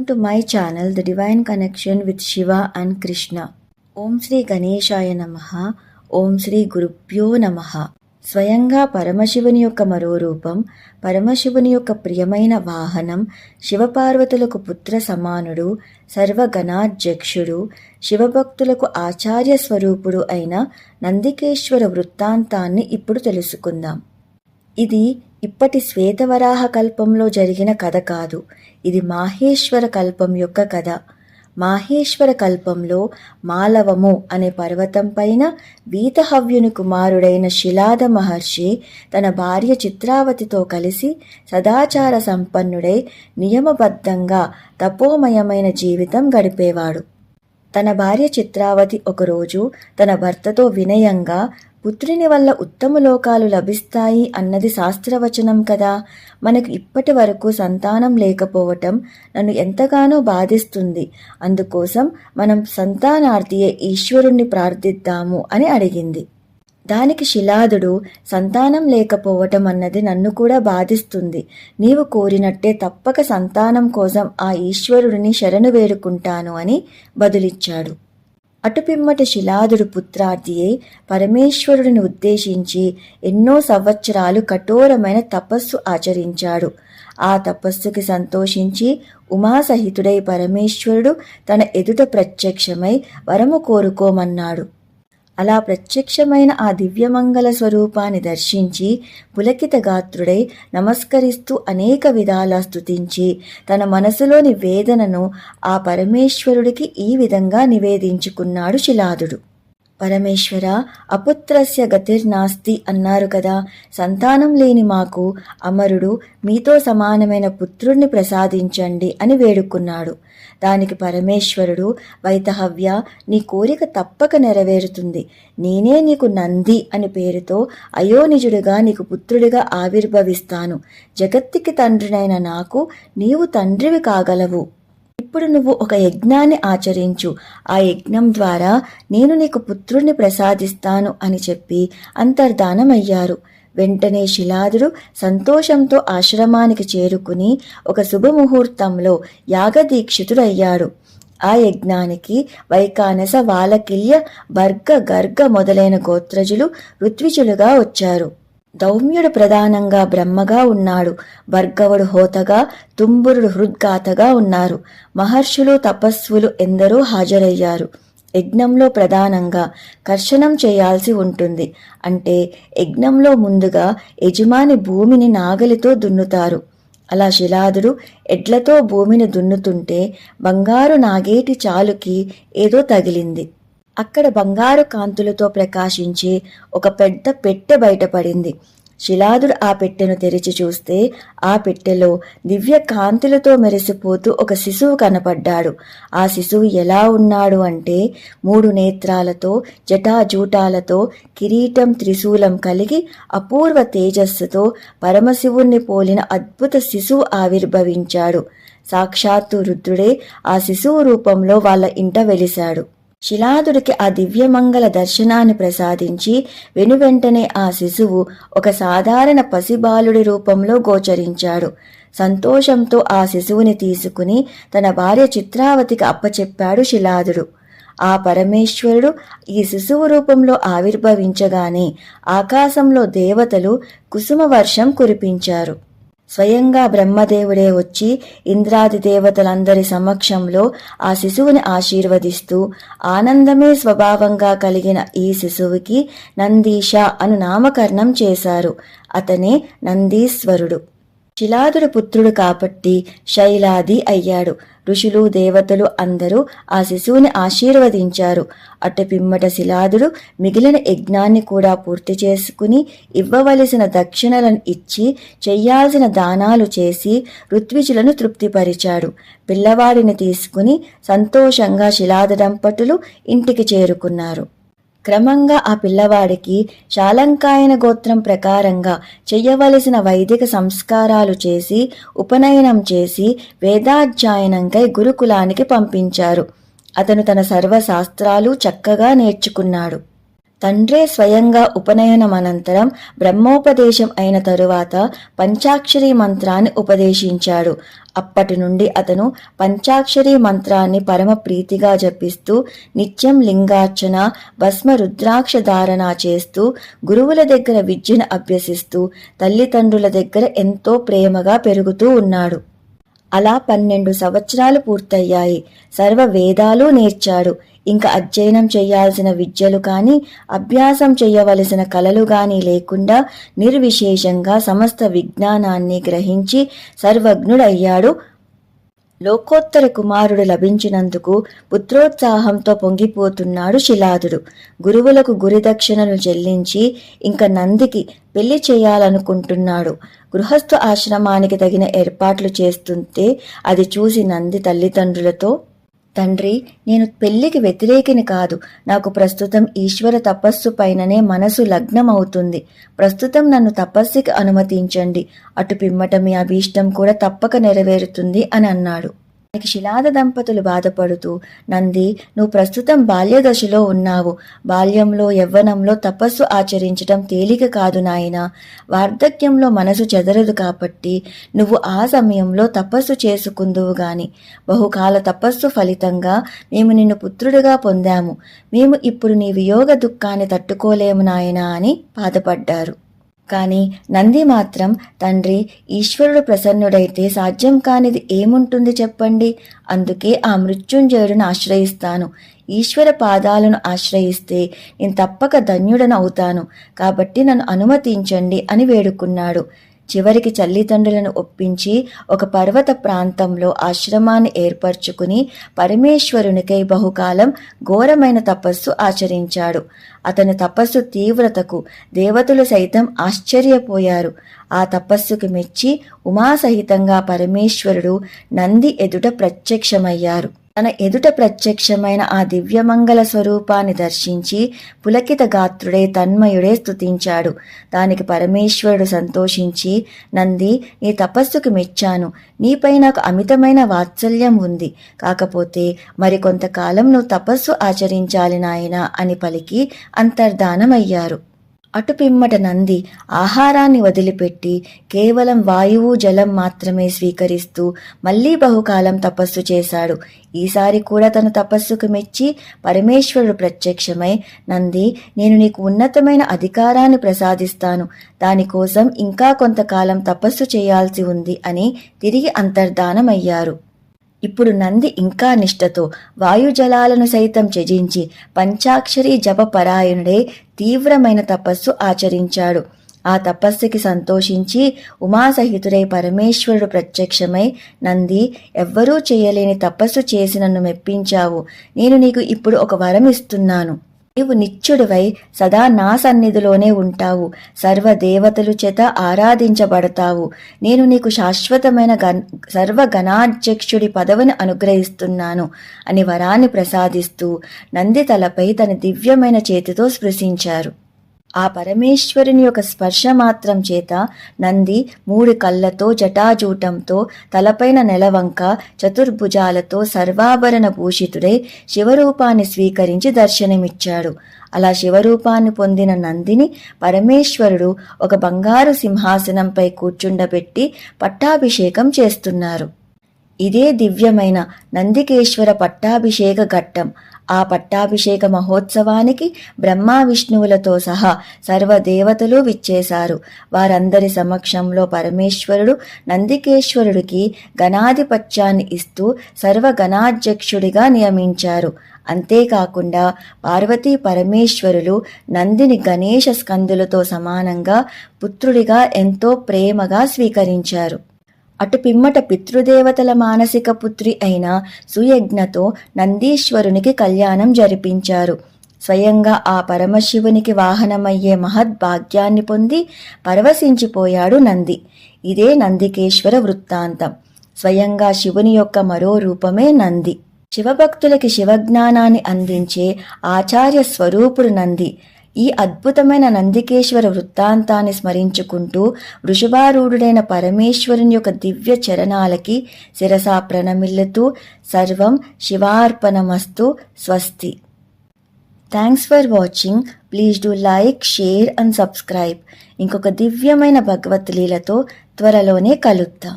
to my channel The Divine Connection with Shiva and Krishna. ఓం శ్రీ గణేశాయ నమ ఓం శ్రీ గురుభ్యో నమ స్వయంగా పరమశివుని యొక్క మరో రూపం పరమశివుని యొక్క ప్రియమైన వాహనం శివపార్వతులకు పుత్ర సమానుడు సర్వగణాధ్యక్షుడు శివభక్తులకు ఆచార్య స్వరూపుడు అయిన నందికేశ్వర వృత్తాంతాన్ని ఇప్పుడు తెలుసుకుందాం ఇది ఇప్పటి శ్వేతవరాహ కల్పంలో జరిగిన కథ కాదు. ఇది మాహేశ్వర కల్పం యొక్క కథ. మాహేశ్వర కల్పంలో మాలవము అనే పర్వతం పైన వీతహవ్యుని కుమారుడైన శిలాద మహర్షి తన భార్య చిత్రావతితో కలిసి సదాచార సంపన్నుడై నియమబద్ధంగా తపోమయమైన జీవితం గడిపేవాడు. తన భార్య చిత్రావతి ఒకరోజు తన భర్తతో వినయంగా పుత్రుని వల్ల ఉత్తమ లోకాలు లభిస్తాయి అన్నది శాస్త్రవచనం కదా. మనకు ఇప్పటి వరకు సంతానం లేకపోవటం నన్ను ఎంతగానో బాధిస్తుంది. అందుకోసం మనం సంతానార్థియే ఈశ్వరుణ్ణి ప్రార్థిద్దాము అని అడిగింది. దానికి శిలాదుడు సంతానం లేకపోవటం అన్నది నన్ను కూడా బాధిస్తుంది. నీవు కోరినట్టే తప్పక సంతానం కోసం ఆ ఈశ్వరుడిని శరణు వేడుకుంటాను అని బదులిచ్చాడు. అటుపిమ్మట శిలాదుడు పుత్రార్థియే పరమేశ్వరుడిని ఉద్దేశించి ఎన్నో సంవత్సరాలు కఠోరమైన తపస్సు ఆచరించాడు. ఆ తపస్సుకి సంతోషించి ఉమాసహితుడై పరమేశ్వరుడు తన ఎదుట ప్రత్యక్షమై వరము కోరుకోమన్నాడు. అలా ప్రత్యక్షమైన ఆ దివ్యమంగళ స్వరూపాన్ని దర్శించి పులకిత గాత్రుడై నమస్కరిస్తూ అనేక విధాలా స్థుతించి తన మనసులోని వేదనను ఆ పరమేశ్వరుడికి ఈ విధంగా నివేదించుకున్నాడు శిలాదుడు. పరమేశ్వర అపుత్రస్య గతిర్నాస్తి అన్నారు కదా సంతానం లేని మాకు అమరుడు మీతో సమానమైన పుత్రుణ్ణి ప్రసాదించండి అని వేడుకున్నాడు. దానికి పరమేశ్వరుడు వైతహవ్య నీ కోరిక తప్పక నెరవేరుతుంది. నేనే నీకు నంది అని పేరుతో అయోనిజుడిగా నీకు పుత్రుడిగా ఆవిర్భవిస్తాను. జగత్తికి తండ్రినైన నాకు నీవు తండ్రివి కాగలవు. ఇప్పుడు నువ్వు ఒక యజ్ఞాన్ని ఆచరించు. ఆ యజ్ఞం ద్వారా నేను నీకు పుత్రుణ్ణి ప్రసాదిస్తాను అని చెప్పి అంతర్ధానమయ్యారు. వెంటనే శిలాదుడు సంతోషంతో ఆశ్రమానికి చేరుకుని ఒక శుభముహూర్తంలో యాగదీక్షితుడయ్యాడు. ఆ యజ్ఞానికి వైకానస వాలకిల్య భర్గ గర్గ మొదలైన గోత్రజులు ఋత్విజులుగా వచ్చారు. దౌమ్యుడు ప్రధానంగా బ్రహ్మగా ఉన్నాడు. భర్గవుడు హోతగా తుంబురుడు హృద్గాతగా ఉన్నారు. మహర్షులు తపస్సులు ఎందరో హాజరయ్యారు. యజ్ఞంలో ప్రధానంగా కర్షణం చేయాల్సి ఉంటుంది. అంటే యజ్ఞంలో ముందుగా యజమాని భూమిని నాగలితో దున్నుతారు. అలా శిలాదుడు ఎడ్లతో భూమిని దున్నుతుంటే బంగారు నాగేటి చాలుకి ఏదో తగిలింది. అక్కడ బంగారు కాంతులతో ప్రకాశించే ఒక పెద్ద పెట్టె బయటపడింది. శిలాదుడు ఆ పెట్టెను తెరిచి చూస్తే ఆ పెట్టెలో దివ్య కాంతులతో మెరిసిపోతూ ఒక శిశువు కనపడ్డాడు. ఆ శిశువు ఎలా ఉన్నాడు అంటే మూడు నేత్రాలతో జటాజూటాలతో కిరీటం త్రిశూలం కలిగి అపూర్వ తేజస్సుతో పరమశివుణ్ణి పోలిన అద్భుత శిశువు ఆవిర్భవించాడు. సాక్షాత్తు రుద్రుడే ఆ శిశువు రూపంలో వాళ్ళ ఇంట వెలిశాడు. శిలాదుడికి ఆ దివ్యమంగళ దర్శనాన్ని ప్రసాదించి వెనువెంటనే ఆ శిశువు ఒక సాధారణ పసిబాలుడి రూపంలో గోచరించాడు. సంతోషంతో ఆ శిశువుని తీసుకుని తన భార్య చిత్రావతికి అప్పచెప్పాడు శిలాదుడు. ఆ పరమేశ్వరుడు ఈ శిశువు రూపంలో ఆవిర్భవించగానే ఆకాశంలో దేవతలు కుసుమ వర్షం కురిపించారు. స్వయంగా బ్రహ్మదేవుడే వచ్చి ఇంద్రాది దేవతలందరి సమక్షంలో ఆ శిశువుని ఆశీర్వదిస్తూ ఆనందమే స్వభావంగా కలిగిన ఈ శిశువుకి నందీష అను నామకరణం చేశారు. అతనే నందీశ్వరుడు. శిలాదుడు పుత్రుడు కాబట్టి శైలాది అయ్యాడు. ఋషులు దేవతలు అందరూ ఆ శిశువుని ఆశీర్వదించారు. అటు పిమ్మట శిలాదుడు మిగిలిన యజ్ఞాన్ని కూడా పూర్తి చేసుకుని ఇవ్వవలసిన దక్షిణలను ఇచ్చి చెయ్యాల్సిన దానాలు చేసి ఋత్విజులను తృప్తిపరిచాడు. పిల్లవాడిని తీసుకుని సంతోషంగా శిలాద దంపతులు ఇంటికి చేరుకున్నారు. క్రమంగా ఆ పిల్లవాడికి శాలంకాయన గోత్రం ప్రకారంగా చెయ్యవలసిన వైదిక సంస్కారాలు చేసి ఉపనయనం చేసి వేదాధ్యయనంకై గురుకులానికి పంపించారు. అతను తన సర్వశాస్త్రాలు చక్కగా నేర్చుకున్నాడు. తండ్రే స్వయంగా ఉపనయనం అనంతరం బ్రహ్మోపదేశం అయిన తరువాత పంచాక్షరి మంత్రాన్ని ఉపదేశించాడు. అప్పటి నుండి అతను పంచాక్షరి మంత్రాన్ని పరమ ప్రీతిగా జపిస్తూ నిత్యం లింగార్చన భస్మ రుద్రాక్ష ధారణ చేస్తూ గురువుల దగ్గర విద్యను అభ్యసిస్తూ తల్లిదండ్రుల దగ్గర ఎంతో ప్రేమగా పెరుగుతూ ఉన్నాడు. అలా పన్నెండు సంవత్సరాలు పూర్తయ్యాయి. సర్వ వేదాలు నేర్చాడు. ఇంకా అధ్యయనం చేయాల్సిన విద్యలు కానీ అభ్యాసం చేయవలసిన కళలు కానీ లేకుండా నిర్విశేషంగా సమస్త విజ్ఞానాన్ని గ్రహించి సర్వజ్ఞుడయ్యాడు. లోకోత్తర కుమారుడు లభించినందుకు పుత్రోత్సాహంతో పొంగిపోతున్నాడు శిలాదుడు. గురువులకు గురిదక్షిణలు చెల్లించి ఇంకా నందికి పెళ్ళి చేయాలనుకుంటున్నాడు. గృహస్థ ఆశ్రమానికి తగిన ఏర్పాట్లు చేస్తుంటే అది చూసి నంది తల్లిదండ్రులతో తండ్రి నేను పెళ్ళికి వ్యతిరేకిని కాదు. నాకు ప్రస్తుతం ఈశ్వర తపస్సు పైననే మనసు లగ్నమవుతుంది. ప్రస్తుతం నన్ను తపస్సుకి అనుమతించండి. అటు పిమ్మట మీ అభీష్టం కూడా తప్పక నెరవేరుతుంది అని అన్నాడు. శిలాద దంపతులు బాధపడుతూ నంది నువ్వు ప్రస్తుతం బాల్య దశలో ఉన్నావు. బాల్యంలో యవ్వనంలో తపస్సు ఆచరించడం తేలిక కాదు నాయన. వార్ధక్యంలో మనసు చెదరదు కాబట్టి నువ్వు ఆ సమయంలో తపస్సు చేసుకుందువు గాని. బహుకాల తపస్సు ఫలితంగా మేము నిన్ను పుత్రుడిగా పొందాము. మేము ఇప్పుడు నీ వియోగ దుఃఖాన్ని తట్టుకోలేము నాయనా అని బాధపడ్డారు. కాని నంది మాత్రం తండ్రి ఈశ్వరుడు ప్రసన్నుడైతే సాధ్యం కానిది ఏముంటుంది చెప్పండి? అందుకే ఆ మృత్యుంజయుడిని ఆశ్రయిస్తాను. ఈశ్వర పాదాలను ఆశ్రయిస్తే నేను తప్పక ధన్యుడను అవుతాను కాబట్టి నన్ను అనుమతించండి అని వేడుకున్నాడు. చివరికి తల్లిదండ్రులను ఒప్పించి ఒక పర్వత ప్రాంతంలో ఆశ్రమాన్ని ఏర్పరచుకుని పరమేశ్వరునికై బహుకాలం ఘోరమైన తపస్సు ఆచరించాడు. అతని తపస్సు తీవ్రతకు దేవతలు సైతం ఆశ్చర్యపోయారు. ఆ తపస్సుకు మెచ్చి ఉమాసహితంగా పరమేశ్వరుడు నంది ఎదుట ప్రత్యక్షమయ్యారు. తన ఎదుట ప్రత్యక్షమైన ఆ దివ్యమంగళ స్వరూపాన్ని దర్శించి పులకిత గాత్రుడే తన్మయుడే స్తుతించాడు. దానికి పరమేశ్వరుడు సంతోషించి నంది నీ తపస్సుకు మెచ్చాను. నీపై నాకు అమితమైన వాత్సల్యం ఉంది. కాకపోతే మరికొంతకాలం నువ్వు తపస్సు ఆచరించాలి నాయనా అని పలికి అంతర్ధానమయ్యారు. అటు పిమ్మట నంది ఆహారాన్ని వదిలిపెట్టి కేవలం వాయువు జలం మాత్రమే స్వీకరిస్తూ మళ్ళీ బహుకాలం తపస్సు చేశాడు. ఈసారి కూడా తన తపస్సుకు మెచ్చి పరమేశ్వరుడు ప్రత్యక్షమై నంది నేను నీకు ఉన్నతమైన అధికారాన్ని ప్రసాదిస్తాను. దానికోసం ఇంకా కొంతకాలం తపస్సు చేయాల్సి ఉంది అని తిరిగి అంతర్ధానమయ్యారు. ఇప్పుడు నంది ఇంకా నిష్ఠతో వాయుజలాలను సైతం త్యజించి పంచాక్షరి జపపరాయణుడే తీవ్రమైన తపస్సు ఆచరించాడు. ఆ తపస్సుకి సంతోషించి ఉమాసహితుడై పరమేశ్వరుడు ప్రత్యక్షమై నంది ఎవ్వరూ చేయలేని తపస్సు చేసి నన్ను మెప్పించావు. నేను నీకు ఇప్పుడు ఒక వరం ఇస్తున్నాను. నీవు నిత్యుడివై సదా నా సన్నిధిలోనే ఉంటావు. సర్వ దేవతలు చేత ఆరాధించబడతావు. నేను నీకు శాశ్వతమైన గన్ సర్వ గణాధ్యక్షుడి పదవిని అనుగ్రహిస్తున్నాను. అని వరాన్ని ప్రసాదిస్తూ నంది తలపై తన దివ్యమైన చేతితో స్పృశించారు. ఆ పరమేశ్వరుని యొక్క స్పర్శ మాత్రం చేత నంది మూడు కళ్ళతో జటాజూటంతో తలపైన నెలవంక చతుర్భుజాలతో సర్వాభరణ భూషితుడై శివరూపాన్ని స్వీకరించి దర్శనమిచ్చాడు. అలా శివరూపాన్ని పొందిన నందిని పరమేశ్వరుడు ఒక బంగారు సింహాసనంపై కూర్చుండబెట్టి పట్టాభిషేకం చేస్తున్నారు. ఇదే దివ్యమైన నందికేశ్వర పట్టాభిషేక ఘట్టం. ఆ పట్టాభిషేక మహోత్సవానికి బ్రహ్మ విష్ణువులతో సహా సర్వదేవతలు విచ్చేశారు. వారందరి సమక్షంలో పరమేశ్వరుడు నందికేశ్వరుడికి గణాధిపత్యాన్ని ఇస్తూ సర్వగణాధ్యక్షుడిగా నియమించారు. అంతేకాకుండా పార్వతీ పరమేశ్వరులు నందిని గణేష స్కందులతో సమానంగా పుత్రుడిగా ఎంతో ప్రేమగా స్వీకరించారు. అటు పిమ్మట పితృదేవతల మానసిక పుత్రి అయిన సుయజ్ఞతో నందీశ్వరునికి కళ్యాణం జరిపించారు. స్వయంగా ఆ పరమశివునికి వాహనమయ్యే మహద్భాగ్యాన్ని పొంది పరవశించిపోయాడు నంది. ఇదే నందికేశ్వర వృత్తాంతం. స్వయంగా శివుని యొక్క మరో రూపమే నంది. శివభక్తులకి శివజ్ఞానాన్ని అందించే ఆచార్య స్వరూపుడు నంది. ఈ అద్భుతమైన నందికేశ్వర వృత్తాంతాన్ని స్మరించుకుంటూ వృషభారూఢుడైన పరమేశ్వరుని యొక్క దివ్య చరణాలకి శిరసా ప్రణమిల్లుతూ సర్వం శివార్పణమస్తు స్వస్తి. Thanks for watching please do like share and subscribe ఇంకొక దివ్యమైన భగవత్ లీలతో త్వరలోనే కలుద్దాం.